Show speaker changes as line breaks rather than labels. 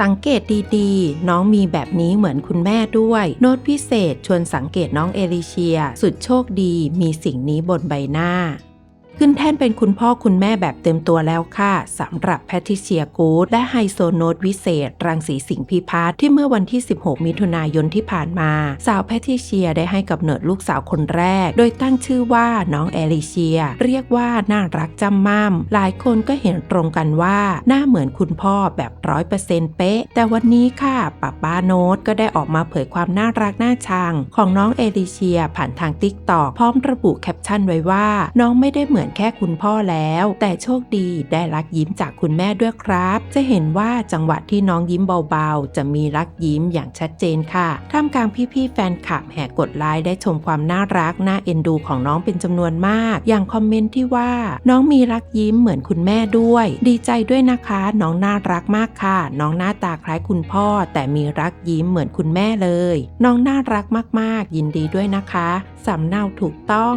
สังเกตดีๆ น้องมีแบบนี้เหมือนคุณแม่ด้วย โน้ตพิเศษชวนสังเกตน้องเอลิเชีย สุดโชคดีมีสิ่งนี้บนใบหน้า ขึ้นแท่นเป็นคุณพ่อคุณแม่แบบเต็มตัวแล้วค่ะสำหรับแพทริเชียกูดและไฮโซโนตวิเศษ รังสีสิงห์พิพัฒน์ที่เมื่อวันที่ 16 มิถุนายนที่ผ่านมา สาวแพทริเชียได้ให้กับเนิดลูกสาวคนแรก โดยตั้งชื่อว่าน้องเอลิเชีย เรียกว่าน่ารักจำม่ำหลายคนก็เห็นตรงกันว่าหน้าเหมือนคุณพ่อแบบร้อยเปอร์เซ็นต์เป๊ะ แต่วันนี้ค่ะป้าป้าโนตก็ได้ออกมาเผยความน่ารักน่าชังของน้องเอลิเชียผ่านทางติ๊กตอกพร้อมระบุแคปชั่นไว้ว่า น้องไม่ได้เหมือนมือนแค่คุณพ่อแล้ว แต่โชคดีได้รักยิ้มจากคุณแม่ด้วยครับ จะเห็นว่าจังหวะที่น้องยิ้มเบาๆ จะมีรักยิ้มอย่างชัดเจนค่ะ ท่ามกลางพี่ๆแฟนคลับแห่กดไลค์ได้ชมความน่ารักน่าเอ็นดูของน้องเป็นจำนวนมาก อย่างคอมเมนต์ที่ว่า น้องมีรักยิ้มเหมือนคุณแม่ด้วย ดีใจด้วยนะคะ น้องน่ารักมากค่ะ น้องหน้าตาคล้ายคุณพ่อ แต่มีรักยิ้มเหมือนคุณแม่เลย น้องน่ารักมากๆ ยินดีด้วยนะคะสำเนาถูกต้อง